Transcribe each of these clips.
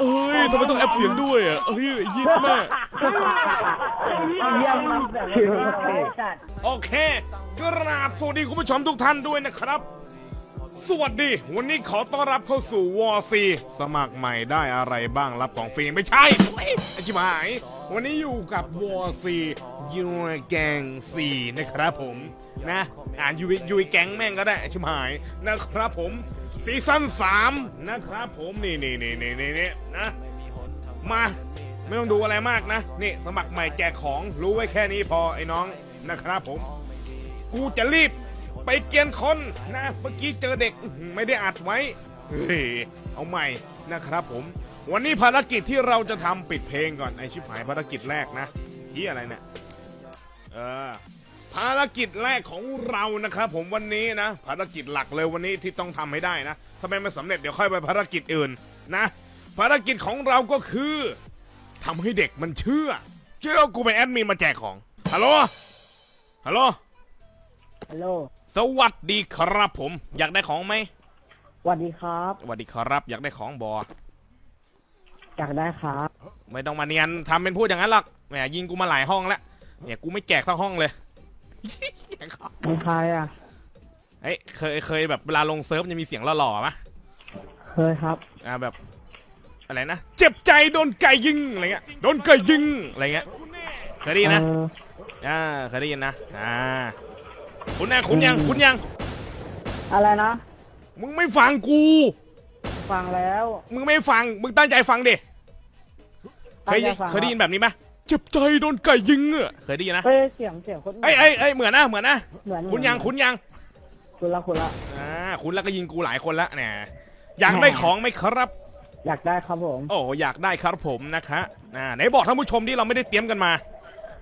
เอ้ยทำไมต้องแอปเสียงด้วยอะเอ้ยยิ้มแม่ เยี่ยมมากจัด โอเค กราบสวัสดีคุณผู้ชมทุกท่านด้วยนะครับ สวัสดี วันนี้ขอต้อนรับเข้าสู่วอร์ซีสมัครใหม่ได้อะไรบ้างรับของฟรีไม่ใช่เฮ้ยไอชิบหาย วันนี้อยู่กับวอร์ซียูแกงซีนะครับผม นะ อ่านยูยูแกงแม่งก็ได้ไอชิบหายนะครับผม ซีซั่น3นะครับผมนี่นี่นี่นี่นี่นี่นะมาไม่ต้องดูอะไรมากนะ นี่สมัครใหม่แจกของรู้ไว้แค่นี้พอไอ้น้องนะครับผม กูจะรีบไปเกียนคนนะเมื่อกี้เจอเด็กไม่ได้อัดไว้เฮ้ยเอาใหม่นะครับผม วันนี้ภารกิจที่เราจะทำปิดเพลงก่อนไอชิบหายภารกิจแรกนะที่อะไรเนี่ยเออ ภารกิจแรกของเรานะครับผมวันนี้นะ ภารกิจหลักเลยวันนี้ที่ต้องทำให้ได้นะถ้าไม่มาสำเร็จเดี๋ยวค่อยไปภารกิจอื่นนะ ภารกิจของเราก็คือทำให้เด็กมันเชื่อ เชื่อว่ากูเป็นแอดมินมาแจกของฮัลโหลฮัลโหลฮัลโหลสวัสดีครับผม อยากได้ของไหมสวัสดีครับสวัสดีครับ อยากได้ของบออยากได้ครับ ไม่ต้องมาเนียนทำเป็นพูดอย่างนั้นหรอกแหมยิงกูมาหลายห้องแล้วเนี่ยกูไม่แจกทั้งห้องเลย มีใครอะเฮ้ยเคยเคยแบบเวลาลงเซิร์ฟมันจะมีเสียงหล่อๆปะเคยครับ อ่าแบบ อะไรนะ เจ็บใจโดนไก่ยิงอะไรเงี้ยโดนไก่ยิงอะไรเงี้ยเคยได้ยินนะ เอออ่าเคยได้ยินนะ อ่า คุณแน่คุณยังคุณยัง อะไรนะ มึงไม่ฟังกู ฟังแล้วมึงไม่ฟัง มึงตั้งใจฟังดิ เคตั้ยงใจฟังเคยได้ยินแบบนี้ปะ เจ็บใจโดนไก่ยิงอะเคยได้ยินนะเฮ้ยเสียงเสียงคนเอ้ยเอ้ยเอ้ยเหมือนนะเหมือนนะเหมือนคุณยังคุณยังคุณละคุณละอ่าคุณแล้วก็ยิงกูหลายคนละเนี่ยอยากได้ของไหมครับ อยากได้ครับผม โอ้อยากได้ครับผมนะคะอ่าไหนบอกท่านผู้ชมที่เราไม่ได้เตรียมกันมา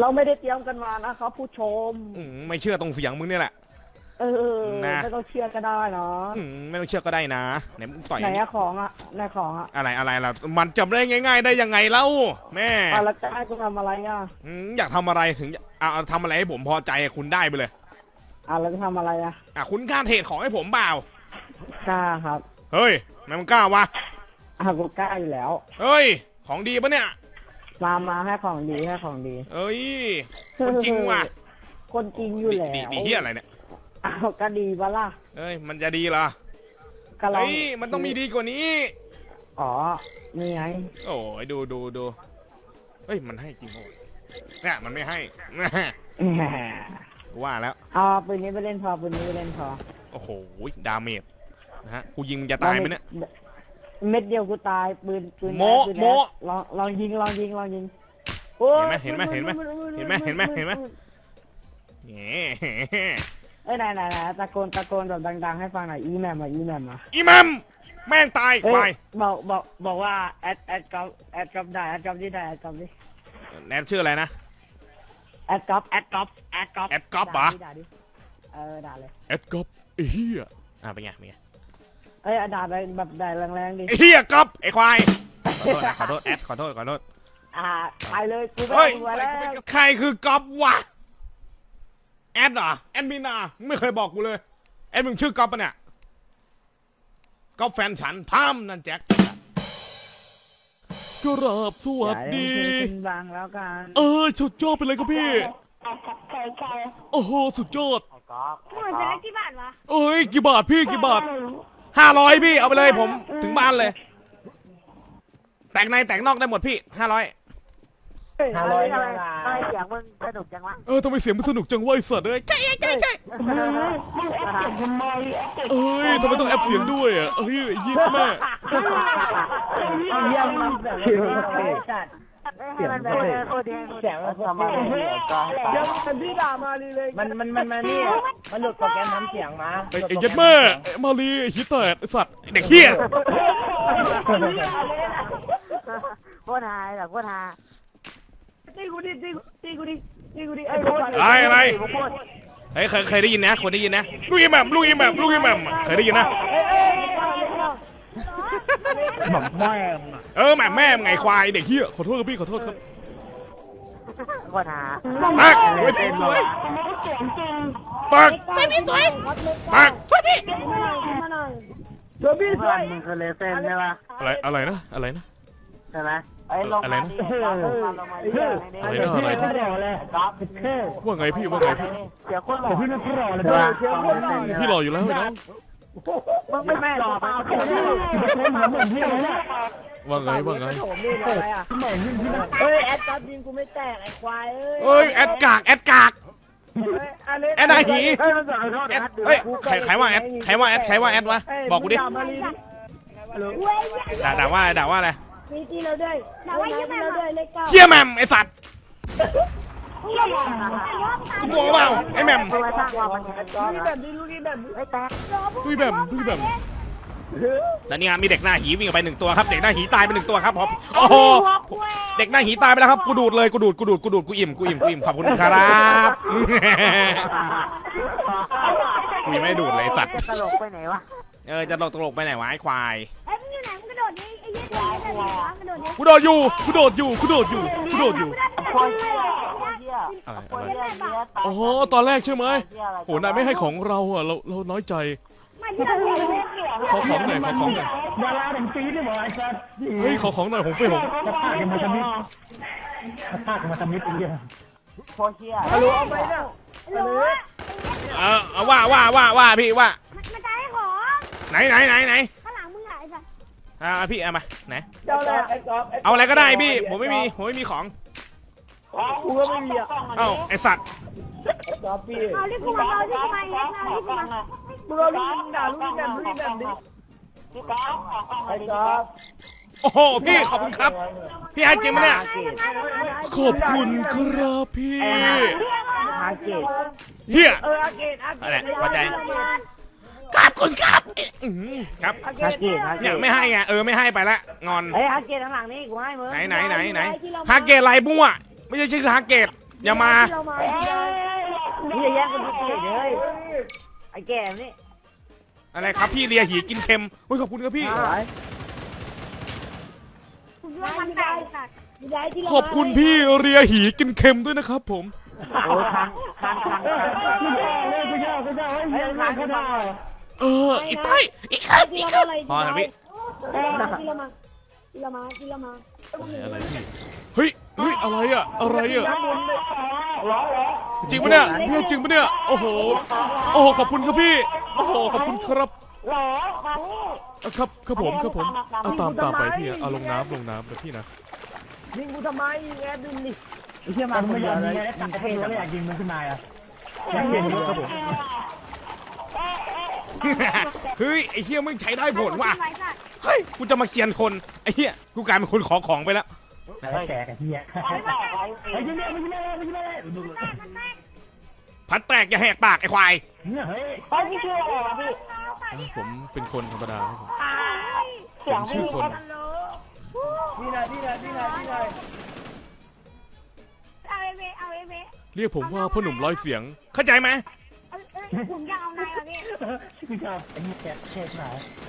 เราไม่ได้เตรียมกันมานะครับผู้ชม อืมไม่เชื่อตรงเสียงมึงนี่แหละ เออนะ ไม่ต้องเชื่อก็ได้เนาะอืมไม่ต้องเชื่อก็ได้นะไหนมึงต่อยไหนอะของอะไหนของอะอะไรอะไรล่ะมันจำได้ง่าย ๆ ได้ยังไงเล่าแม่อะแล้วจะให้กูทำอะไรอะอืมอยากทำอะไรถึงอ่าทำอะไรให้ผมพอใจคุณได้ไปเลยอะแล้วจะทำอะไรอะอะคุณกล้าเทรดของให้ผมเปล่ากล้าครับเฮ้ยนายมึงกล้าวะอะกูกล้าอยู่แล้ว เฮ้ย ของดีปะเนี่ย มามาให้ของดีให้ของดี เอ้ยคนจริงว่ะ คนจริงอยู่แล้วดีดีเฮียอะไรเนี่ย อ้าวก็ดีปะล่ะเอ้ยมันจะดีเหรอก็ลองเฮ้ยมันต้องมีดีกว่านี้ อ๋อนี่ไงโอ้ยดูดูดูเฮ้ยมันให้จริงโอ้ยเนี่ยมันไม่ให้ แหมกูว่าแล้ว เอาปืนนี้ไปเล่นพอปืนนี้ไปเล่นพอโอ้โหดาเมจนะฮะกูยิงมึงจะตายไหมเนี่ย เม็ดเดียวกูตายปืนปืนโม้ปืนโม้ลองลองยิงลองยิงลองยิงโอ้ยเห็นไหมเห็นไหมเห็นไหมเห็นไหมเห็นไหมแหม เอ้ยไหนไหนไหนตะโกนตะโกนแบบดัง ๆ ให้ฟังหน่อยอีแมมมาอีแมมมาอีมัมแม่งตายเอ้ไปยบอกบอกบอกว่าแอดแอดก๊อปแอดก๊อปได้แอดก๊อปที่ได้แอดก๊อปดิแนทชื่ออะไรนะ แอดก๊อปแอดก๊อปแอดก๊อปแอดก๊อปเหรอ ด่าดิเออด่าเลยแอดก๊อปไอ้เฮียอะเป็นไงเป็นไงเอ้ยด่าไปแบบด่าแรงๆดิไอ้เฮียก๊อปไอ้ควายขอโทษนะขอโทษแอดขอโทษขอโทษอ่าไปเลยกูไม่เฮ้ยเอาหัวแล้ว ใครคือก๊อปวะ แอดเหรอแอดมินอะไม่เคยบอกกูเลยแอดมึงชื่อก๊อปปะเนี่ยก๊อปแฟนฉันพามนั่นแจ็คกราบสวัสดีอย่าให้มันขึ้นบางแล้วกันเออสุดยอดไปเลยครับพี่ ใช่ใช่โอ้โหสุดยอดหมดไปแล้วกี่บาทวะเอ้ยกี่บาทพี่กี่บาทห้าร้อยพี่เอาไปเลยผม ถึงบ้านเลย แตกในแตกนอกได้หมดพี่ห้าร้อย ห้าร้อยทำไมนะทำไมเสียงมึงสนุกจังวะเออทำไมเสียงมันสนุกจังวะไอ้สัตว์เอ้ยใช่ใช่ใช่มึงแอปเสียงทำไมแอปเสียงเอ้ยทำไมต้องแอปเสียงด้วยอะเอ้ยยิ้มแม่เยี่ยมมากคิวจัดให้มันแบบโคตรดีเสียงมันประมาณนี้เดี๋ยวมันพี่ด่ามาลีเลยมันมันมันมันนี่มันหลุดโปรแกรมทำเสียงมาไอ้ไอ้ยัดแม่ไอ้มาลีไอ้ฮิตแตกไอ้สัตว์ไอ้เด็กเฮียโคตรฮาแบบโคตรฮา ตีกูดิตีกูตีกูดิตีกูดิไอ้อะไรอะไรเฮ้ยเคยเคยได้ยินนะคนได้ยินนะลูกอีแหม่มลูกอีแหม่มลูกอีแหม่มเคยได้ยินนะหม่อมแม่เออแหม่มแม่มึงไงควายเด็กเฮียขอโทษครับพี่ขอโทษครับโคตรฮาตักสวยสวยตักตักสวยพี่เดี๋ยวพี่เพื่ช่อวนยมึงคือเลเซนใช่ปะอะไรอะไรนะอะไรนะใช่ไหม ไอ้ลงอะไรมานะดิลงมาดิอะไรนะอะไรนะรอเลยครับเท่ว่าไงพี่ว่าไงพี่เสียคนหล่อพี่ไม่รอเลยด้วยเชียร์คนหล่อพี่หล่ออยู่แล้วไอ้น้องมึงไม่แม่หล่อไปเชียร์เหมือนเหมือนพี่เลยเนี่ยว่าไงว่าไงผมนี่อะไรอะเหมือนพี่นะเฮ้ยแอดการ์ดยิงกูไม่แตกไอ้ควายเอ้ยเอ้ยแอดกากแอดกากแอดไหนหีเฮ้ยมันสอนโทษแอดนะเฮ้ยใครใครว่าแอดใครว่าแอดใครว่าแอดวะบอกกูดิด่าด่าว่าอะไรด่าว่าอะไร มีตีเราด้วยแต่ว่ายังเราด้วยเลขเก้าเฮียแหมมไอสัตว์เยี่ยมกูบอกเปล่าไอแหมมมึงมาสร้างความมันยังไงก่อนนี่นะแบบนี้ลูกนี่แบบนี้ไม่แตกดุยแหมมดุยแหมมแล้วนี่ไงมีเด็กหน้าหีวิ่งออกไปหนึ่งตัวครับ เด็กหน้าหีตายไปหนึ่งตัวครับผมโอ้โหเด็กหน้าหีตายไปแล้วครับกูดูดเลยกูดูดกูดูดกูดูดกูอิ่มกูอิ่มกูอิ่มขอบคุณครับกูยังไม่ได้ดูดเลยไอ้สัตว์จะตลกไปไหนวะเออจะตลกตลกไปไหนวะไอ้ควาย กระโดดกระโดดดิกูโดดอยู่กูโดดอยู่กูโดดอยู่กูโดดอยู่โคตรเหี้ยโคตรเหี้ยอะไรโคอะตไรรเหี้ยเหี้ยตายโอ้โหตอนแรกใช่ไหมเหี้ยอะไรโหนายไม่ให้ของเราอะเราเราน้อยใจมันที่เราเห็นเลยขอของหน่อยขอของหน่อยดาราถึงปีนี่หมอไอ้สัสเฮ้ยขอของหน่อยผมเฟ้ยผมกระตากกันมาทำมิดกระตากกันมาทำมิดอีกเดียวโคตรเหี้ยฮัลโหลเอาไปเนี่ยหรือว่าเออเอาว่าว่าว่าว่าพี่ว่ามันจะให้ของไหนไหนไหนไหน อ่าพี่เอามาไหนเจ้าแรกไอ้กอล์ฟเอาอะไรก็ได้พี่ผมไม่มีผมไม่มีของกูก็ไม่มีอะเอ้าไอสัตว์กอล์ฟพี่เอาเรียกกูมาเอาเรียกกูมาเรียกกูมามึงเอาลูกยิงด่าลูกยิงแบบลูกยิงแบบนี้ไอ้กอล์ฟโอ้โหพี่ขอบคุณครับ พี่ให้จริงไหมเนี่ยขอบคุณครับพี่ฮาเกตเฮียเอออาเกตอาเกตอะไรพอใจขอบ คุณครับอื้อหือครับฮาเกตฮาเกเนี่ยตไม่ให้ไงเออไม่ให้ไปละงอน เฮ้ยฮาเกตข้างหลังนี่กูให้มึงไหนไหนไหนไหนฮาเกตไรมั่วไม่ใช่ชื่อฮาเกตอย่ามาเรามานี่จะแย่งกันทุกทีเลยไอ้แก่นี่อะไรครับพี่เลียหีกินเค็มเฮ้ยขอบคุณครับพี่คุณว่ามันตายสัตว์ย้ายที่เราขอบคุณพี่เรียหีกินเค็มด้วยนะครับ ผม โอ้คันคันคันคันกูยากเลยกูยากกูยากเฮ้ยยังไงเขาได้เอออีใต้อีครับที่อีเราครั บอะไรพอนะพี่ที่เรามาที่เรามาที่เรามาอะไรพี่เฮ้ยเฮ้ยอะไรอะอะไรอะน้ำบุญเลยร้องร้องจริงปะเนี่ยพี่จริงปะเนี่ยโอ้โหโอ้โหขอบคุณครับพี่โอ้โหขอบคุณครับหรอมานี่อะครับครับผมครับผมเอาตามตามไปพี่เอาลงน้ำลงน้ำนะพี่นะยิงกูทำไมแอดดินดิไอ้เชี่ยมันไม่อยากยิงไอ้ตัดเท่ไม่อยากยิงมึงขึ้นมาอะอยากเห็นครับผม เฮ้ยไอ้เฮียมึงใช้ได้ผลว่ะเฮ้ยกูจะมาเกียนคนไอ้เฮียกูกลายเป็นคนขอของไปแล้วแตกไอ้เหี้ยไอ้ยิงเนี่ยไม่ยิงไม่ไม่ยิงไม่ดูดูพัดแตกอย่าแหกปากไอ้ควายเนี่ยเฮ้ยเฮ้ยพี่ชื่ออะไรวะพี่ผมเป็นคนธรรมดาครับผมเสียงชื่อคนนี่นายนี่นายนี่นายนี่นายเอาเอเวเอาเอเวเรียกผมว่าพ่อหนุ่มร้อยเสียง เข้าใจไหม ผมอยากเอานายอะพี่กูชอบไอ้นี่แกเท่ไหน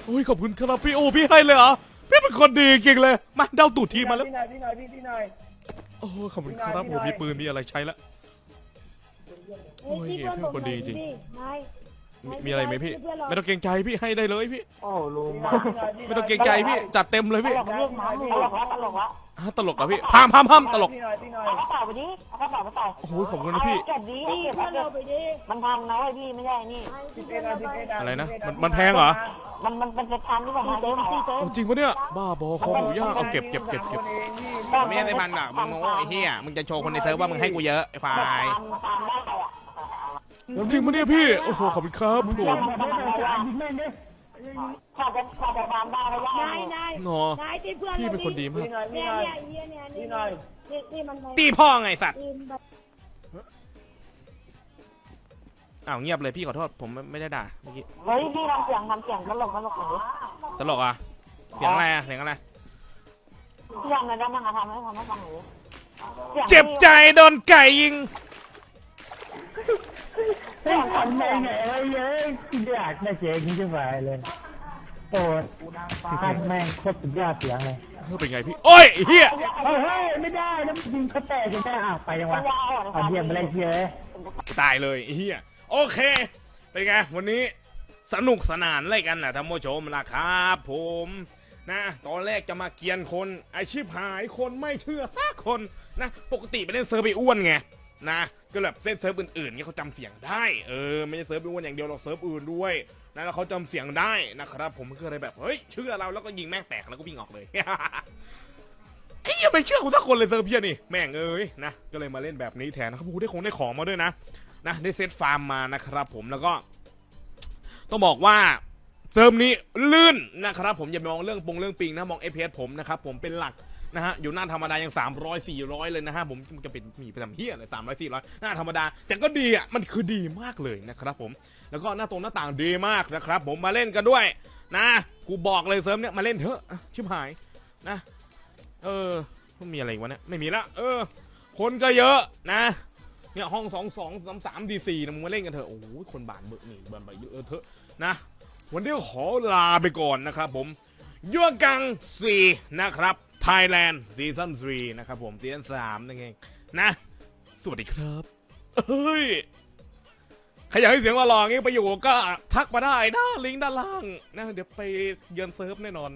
โอ้ยขอบคุณครับพี่โอ้พี่ให้เลยเหรอพี่เป็นคนดีจริงเลย มาเดาตูดทีมาแล้วนี่นายนี่นายพี่นี่นายโอ้ขอบคุณครับผมมีปืนมีอะไรใช้แล้วมีมีอะไรไหมพี่ ไม่ต้องเกรงใจพี่ให้ได้เลยพี่โอ้ลุงไม่ต้องเกรงใจพี่จัดเต็มเลยพี่ตลกเรื่องน้ำตลกวะตลกวะ ฮะตลกเหรอพี่พามพามพามตลกนี่นายนี่นายเอากระเป๋าไปดิเอากระเป๋าไปใส่โอ้โหขอบคุณนะพี่ เก็บดีเก็บเพื่อนเก็เราบไปดิมันพังนะเว้ยพี่ไม่ใช่นี่ สิบเอ็ดนาทีสิบเอ็ดนาทีอะไรนะมันมันแพงเหรอ มันมันเป็นเป็นพันที่ผมมาเต็มที่เต็มเอาจริงปะเนี่ยบ้าบอคอหมูย่างเอาเก็บเก็บเก็บเก็บไม่ใช่พันหรอกมึงโง่ไอ้เหี้ยมึงจะโชว์คนในเซิร์ฟว่ามึงให้กูเยอะไอ้ควายพันพันได้อะจริงปะเนี่ยพี่โอ้โหขอบคุณครับผม ยิงแม่งดิขาดจะขาดจะพันได้ไม่ได้นายนายงอนายตีเพื่อนพี่เป็นคนดีมาก นี่นายนี่เนี่ยนายเนี่ยเนี่ยนี่นายนี่นี่มันตีพ่อไงสัตว์ ตีแบบอ้าวเงียบเลยพี่ขอโทษผมไม่ไม่ได้ด่าเมื่อกี้เฮ้ยพี่ทำเสียงทำเสียงตลกตลกหน่อยตลกอะเสียงอะไรอะเสียงอะไร พี่ทำอะไรได้บ้างอะทำให้ทำให้ฟังหน่อยเจ็บใจโดนไก่ยิง เฮ้ยทำแม่งไงเอ้ยเอ้ยอยากได้เสียงนี้จะไปเลย โอ้ยพัดแม่งโคตรสุดยอดเสียงเลยเป็นไงพี่ โอ้ยไอ้เฮียเฮ้ยไม่ได้นะยิงเขาแตกจนได้อะไปยังวะเอาเยี่ยมไปเลยเชียร์กูตายเลยไอ้เฮียโอเค เป็นไงวันนี้สนุกสนานอะไรกันนะท่านผู้ชมนะครับผมนะตอนแรกจะมาเกียนคนไอชิบหายคนไม่เชื่อสักคนนะปกติไปเล่นเซิร์ฟไปอ้วนไงนะก็แบบเส้นเซิร์ฟอื่นๆเนี่ยเขาจำเสียงได้เออไม่ใช่เซิร์ฟไปอ้วนอย่างเดียวหรอกเซิร์ฟอื่นด้วย นะแล้วเขาจำเสียงได้นะครับ ผมก็เลยแบบเฮ้ยเชื่อเราแล้วก็ยิงแม่งแตกแล้วก็วิ่งออกเลยไอ้เฮ้ยังไม่เชื่อกูสักคนเลยเซิร์เพียนี่แม่งเอ้ยนะก็เลยมาเล่นแบบนี้แทนนะครับกูได้คงได้ของมาด้วยนะนะได้เซตฟาร์มมานะครับ ผมแล้วก็ ต้องบอกว่าเซิร์ฟนี้ลื่นนะครับ ผมอย่ามองเรื่องปงเรื่องปิงนะมอง FPS ผมนะครับผมเป็นหลักนะฮะอยู่หน้าธรรมดายัง 300 400 เลยนะฮะผมจะเป็นมีไปทำเฮียอะไร300 400 หน้าธรรมดา แต่ก็ดีอะมันคือดีมากเลยนะครับผม แล้วก็หน้าตรงหน้าต่างดีมากนะครับผมมาเล่นกันด้วยนะกูบอกเลยเซิร์ฟเนี้ยมาเล่นเถอะชิบหายนะ เออมันมีอะไรวะเนี่ยไม่มีละเออ คนก็เยอะนะเนี่ยห้องสองสองสามสามดีสี่นะมึงมาเล่นกันเถอะโอ้โหคนบานเบอร์นี่บานไปเยอะเถอะนะวันนี้ขอลาไปก่อนนะครับผมยั่วกังสี่นะครับ Thailand ซีซั่น3นะครับผมซีซั่น3นั่นเองนะ สวัสดีครับเฮ้ย ใครอยากให้เสียงว่าลองี้ไปอยู่ก็ทักมาได้นะลิงก์ด้านล่างนะเดี๋ยวไปเยือนเซิร์ฟแน่นอน